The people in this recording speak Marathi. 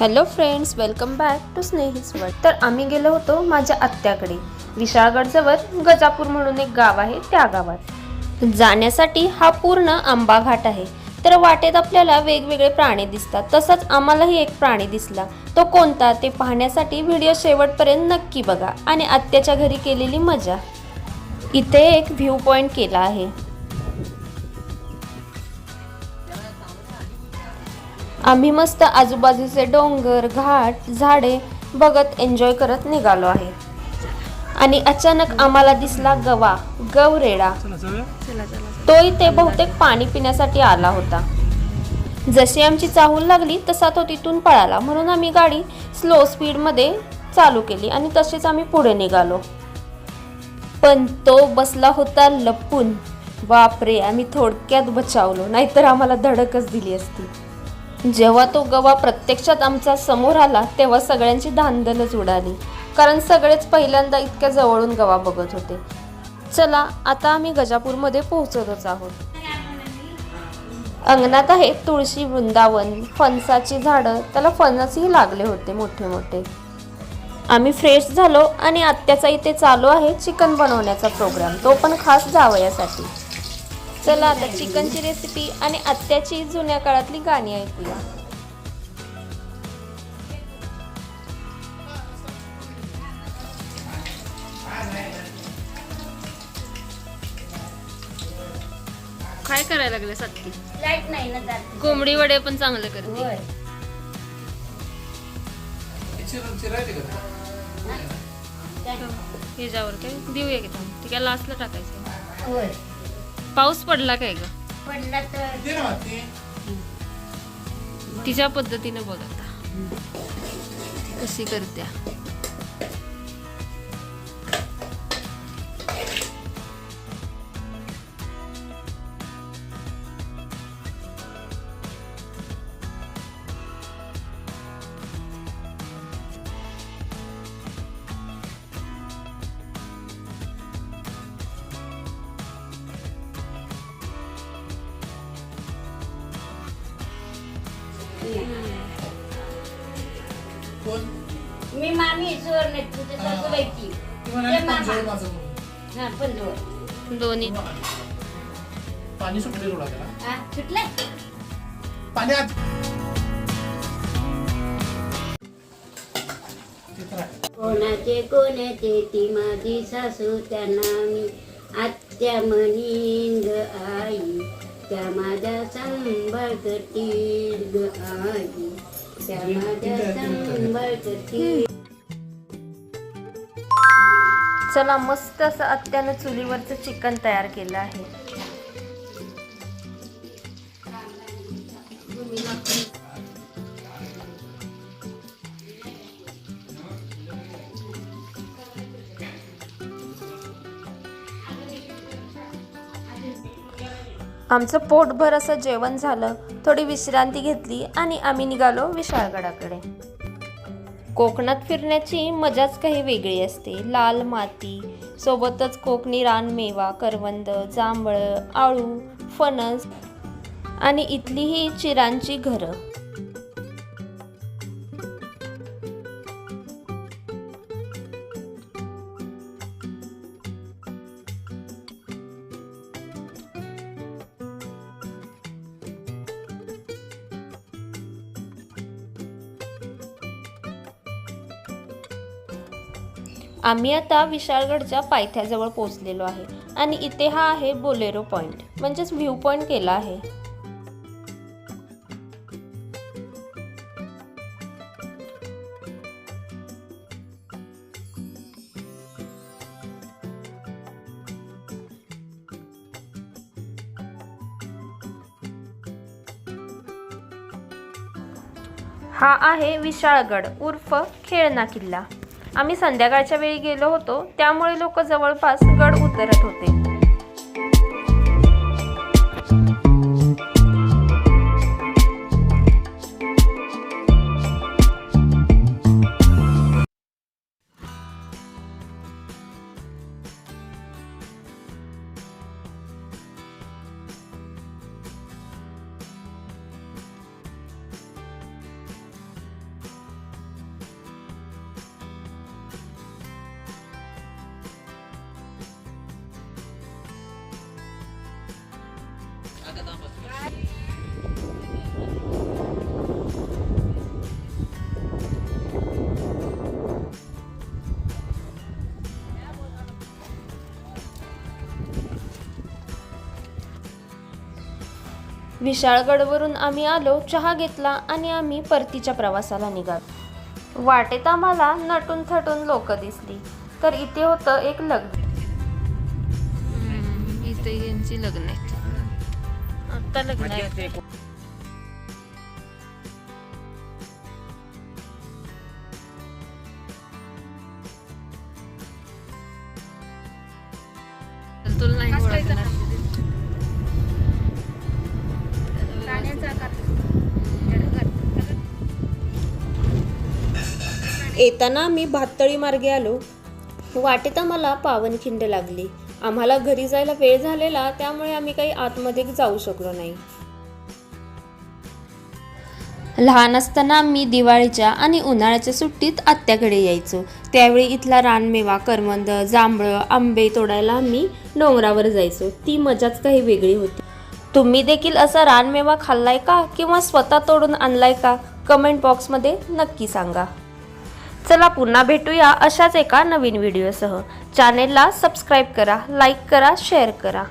Hello friends welcome back to Snehi's world तर आम्ही गेलो होतो माझ्या आत्याकडे. विशाळगडजवळ गजापूर म्हणून एक गाव आहे त्या गावात. जाण्यासाठी हा पूर्ण आंबा घाट आहे. तर वाटेत आपल्याला वेगवेगळे प्राणी दिसतात. तसंच आम्हालाही एक प्राणी दिसला. तो कोणता ते पाहण्यासाठी व्हिडिओ शेवटपर्यंत नक्की बघा आणि आत्याच्या घरी केलेली मजा. इथे एक व्ह्यू पॉईंट केला आहे. आम्ही मस्त आजूबाजूचे डोंगर घाट झाडे बघत एन्जॉय करत निघालो आहे. आणि अचानक आम्हाला दिसला गवा गवरेडा. तोही ते बहुतेक पाणी पिण्यासाठी आला होता. जशी आमची चाहूल लागली तसा तो तिथून पळाला. म्हणून आम्ही गाडी स्लो स्पीडमध्ये चालू केली आणि तसेच आम्ही पुढे निघालो. पण तो बसला होता लपून. बापरे आम्ही थोडक्यात बचावलो नाहीतर आम्हाला धडकच दिली असती. जेव्हा तो गवा प्रत्यक्षात आमचा समोर आला तेव्हा सगळ्यांची धांदलच उडाली. कारण सगळेच पहिल्यांदा इतक्या जवळून गवा बघत होते. चला आता आम्ही गजापूरमध्ये पोहोचतच आहोत. अंगणात आहे तुळशी वृंदावन. फणसाची झाडं त्याला फणसही लागले होते मोठे मोठे. आम्ही फ्रेश झालो आणि आत्याचा इथे चालू आहे चिकन बनवण्याचा प्रोग्राम. तो पण खास जावयासाठी. चला आता चिकनची रेसिपी आणि आत्याची जुन्या काळातली गाणी ऐकूया. काय करायला लागले सत्ती लाइट नाही ना जात. कोंबडी वडे पण चांगले करते. होय. ह्याच्यावर काय? देऊया की थांब. ती काय लास्टला टाकायचं. होय. पाऊस पडला काय ग? पडला तर तिच्या पद्धतीने बघ आता. कशी करत्या? मी मामी जोर नाही तुझ्या सासूबाईची. ते मामा. हा पण जोर दोन्ही पाणी सुटले थोडा त्याला. हा सुटलं? पाणी आत ते तर आहे. कोणाचे कोणाचे? ती माझी सासू त्यांना मी आत्या म्हणीन ग आई. त्या माझ्या सांभाळ आई त्या माझ्या सांभाळ चला मस्त असं आत्यानं चुलीवरचं चिकन तयार केलं आहे. आमचं पोटभर असं जेवण झालं थोडी विश्रांती घेतली आणि आम्ही निघालो विशाळगडाकडे. कोकणात फिरण्याची मजाच काही वेगळी असते. लाल माती सोबतच कोकणी रानमेवा करवंद जांभळं आळू फणस आणि इथली ही चिरांची घरं. आम्ही आता विशाळगडच्या पायथ्याजवळ पोहोचलेलो आहे आणि इथे हा आहे बोलेरो पॉइंट म्हणजेच व्ह्यू पॉइंट केला आहे. हा आहे विशाळगड उर्फ खेळणा किल्ला. आम्ही संध्याकाळच्या वेळी गेलो होतो त्यामुळे लोक जवळपास गड उतरत होते. विशाळगडवरून आम्ही आलो चहा घेतला आणि आम्ही परतीच्या प्रवासाला निघालो. वाटेत आम्हाला नटून थटून लोक दिसली. तर इथे होतं एक लग्न. इथे यांची लग्न आता लग्न आहे. तुला नाही येताना आम्ही भाततळी मार्गे आलो. वाटेत आम्हाला पावनखिंड लागली. आम्हाला घरी जायला वेळ झालेला त्यामुळे आम्ही काही आतमध्ये जाऊ शकलो नाही. लहान असताना आम्ही दिवाळीच्या आणि उन्हाळ्याच्या सुट्टीत आत्याकडे यायचो. त्यावेळी इथला रानमेवा करवंद जांभळं आंबे तोडायला आम्ही डोंगरावर जायचो. ती मजाच काही वेगळी होती. तुम्ही देखील असा रानमेवा खाल्लाय का किंवा स्वतः तोडून आणलाय का? कमेंट बॉक्समध्ये नक्की सांगा. चला पुन्हा भेटूया अशाच एका नवीन व्हिडिओसह. चॅनेलला सबस्क्राईब करा लाईक करा शेअर करा.